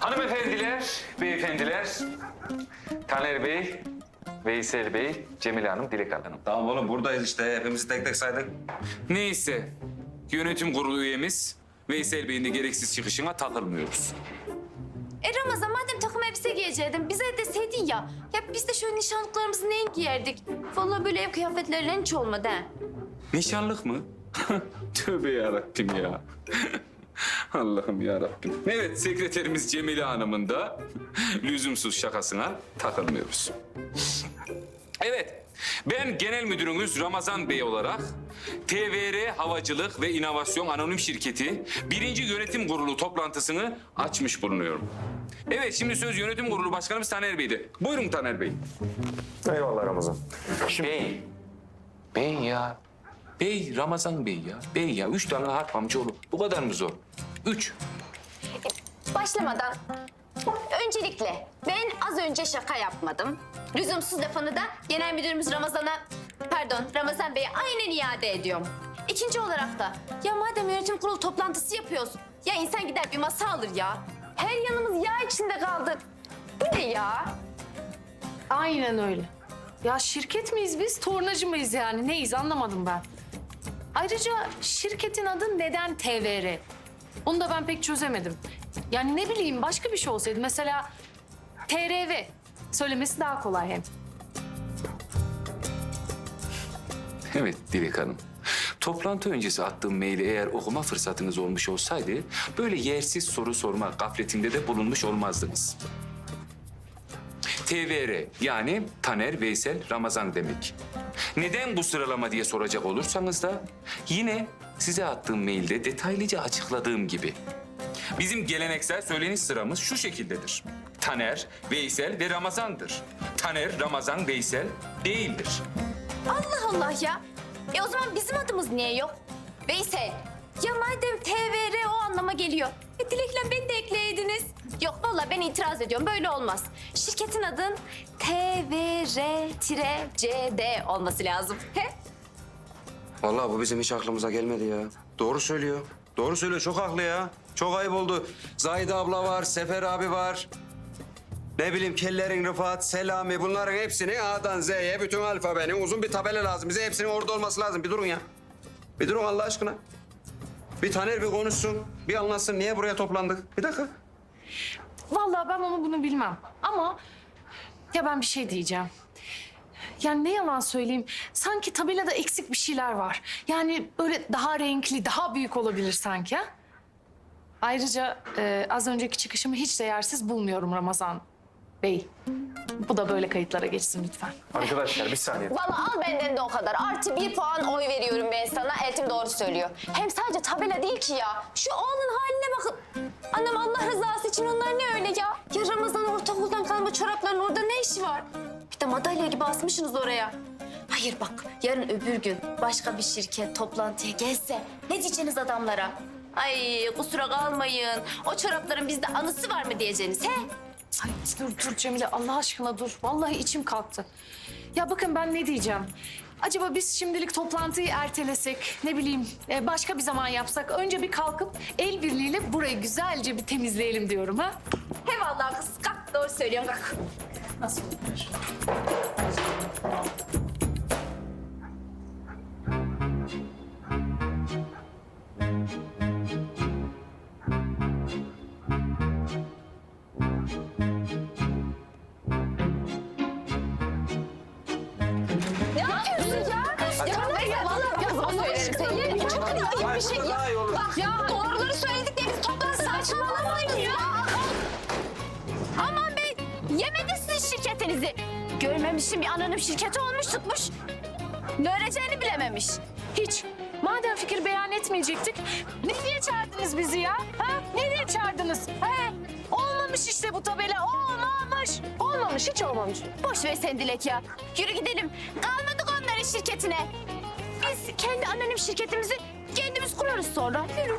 Hanımefendiler, beyefendiler, Taner Bey, Veysel Bey, Cemile Hanım, Dilek Hanım. Tamam oğlum buradayız işte. Hepimizi tek tek saydık. Neyse, yönetim kurulu üyemiz Veysel Bey'in de gereksiz çıkışına takılmıyoruz. E Ramazan madem takım elbise giyeceydin bize deseydin ya. Ya biz de şöyle nişanlıklarımızı neyin giyerdik? Vallahi böyle ev kıyafetleriyle hiç olmadı ha. Nişanlık mı? Tövbe yarabbim ya. Allah'ım yarabbim. Evet, sekreterimiz Cemile Hanım'ın da lüzumsuz şakasına takılmıyoruz. Evet, ben genel müdürünüz Ramazan Bey olarak TVR Havacılık ve İnovasyon Anonim Şirketi birinci yönetim kurulu toplantısını açmış bulunuyorum. Evet, şimdi söz yönetim kurulu başkanımız Taner Bey'de. Buyurun Taner Bey. Eyvallah Ramazan. Bey. Bey ya. Bey, Ramazan Bey ya. Bey ya. Üç tane harf amcaoğlu. Bu kadar mı zor? Üç. Başlamadan öncelikle ben az önce şaka yapmadım. Lüzumsuz lafını da genel müdürümüz Ramazan'a pardon Ramazan Bey'e aynen iade ediyorum. İkinci olarak da ya madem yönetim kurulu toplantısı yapıyoruz ya insan gider bir masa alır ya. Her yanımız yağ içinde kaldı. Bu ne ya? Aynen öyle. Ya şirket miyiz biz, tornacı mıyız yani? Neyiz anlamadım ben. Ayrıca şirketin adı neden TVR? Onu da ben pek çözemedim. Yani ne bileyim başka bir şey olsaydı mesela TRV. Söylemesi daha kolay hem. Evet Dilek Hanım. Toplantı öncesi attığım maili eğer okuma fırsatınız olmuş olsaydı... ...böyle yersiz soru sorma gafletinde de bulunmuş olmazdınız. TVR yani Taner Veysel Ramazan demek. Neden bu sıralama diye soracak olursanız da... ...yine size attığım mailde detaylıca açıkladığım gibi... Bizim geleneksel söyleniş sıramız şu şekildedir. Taner, Veysel ve Ramazan'dır. Taner, Ramazan, Veysel değildir. Allah Allah ya. E o zaman bizim adımız niye yok? Veysel. Ya madem TVR o anlama geliyor. E Dilek'le beni de ekleydiniz. Yok vallahi ben itiraz ediyorum. Böyle olmaz. Şirketin adın TVR-CD olması lazım. He? Vallahi bu bizim hiç aklımıza gelmedi ya. Doğru söylüyor. Doğru söylüyor. Çok haklı ya. Çok ayıp oldu. Zahide abla var, Sefer abi var. Ne bileyim Kellerin Rıfat, Selami bunların hepsini A'dan Z'ye bütün alfabenin uzun bir tabela lazım. Bize hepsinin orada olması lazım. Bir durun ya. Bir durun Allah aşkına. Bir Taner bir konuşsun, bir anlatsın niye buraya toplandık. Bir dakika. Vallahi ben onu bunu bilmem. Ama ya ben bir şey diyeceğim. Yani ne yalan söyleyeyim. Sanki tabelada eksik bir şeyler var. Yani böyle daha renkli, daha büyük olabilir sanki. Ayrıca e, az önceki çıkışımı hiç değersiz bulmuyorum Ramazan Bey. Bu da böyle kayıtlara geçsin lütfen. Arkadaşlar bir saniye. Vallahi al benden de o kadar. Artı bir puan oy veriyorum ben sana. Eltim doğru söylüyor. Hem sadece tabela değil ki ya. Şu oğlun haline bakın. Annem Allah rızası için onlar ne öyle ya? Ya Ramazan ortaokuldan kalma çorapların orada ne işi var? Bir de madalya gibi asmışsınız oraya. Hayır bak yarın öbür gün başka bir şirket toplantıya gelse ne diyeceksiniz adamlara? Ay kusura kalmayın. O çorapların bizde anısı var mı diyeceksiniz he? Ay dur dur Cemile Allah aşkına dur. Vallahi içim kalktı. Ya bakın ben ne diyeceğim. Acaba biz şimdilik toplantıyı ertelesek, ne bileyim e, başka bir zaman yapsak. Önce bir kalkıp el birliğiyle burayı güzelce bir temizleyelim diyorum ha. He vallahi kız kalk doğru söylüyorsun kalk. Nasıl olur? Çok ayıp bir şey ya. Bak ya doğruları söyledik de biz toplantı saçmalamayın ya. Aman bey yemedi sizin şirketinizi. Görmemişim bir anonim şirketi olmuştukmuş. Ne öreceğini bilememiş. Hiç. Madem fikir beyan etmeyecektik, nereye çağırdınız bizi ya? Ha? Nereye çağırdınız? He? Olmamış işte bu tabela, olmamış. Olmamış, hiç olmamış. Boş ver sen Dilek ya. Yürü gidelim. Kalmadık onların şirketine. Biz kendi anonim şirketimizi kendimiz kurarız sonra. Yürü.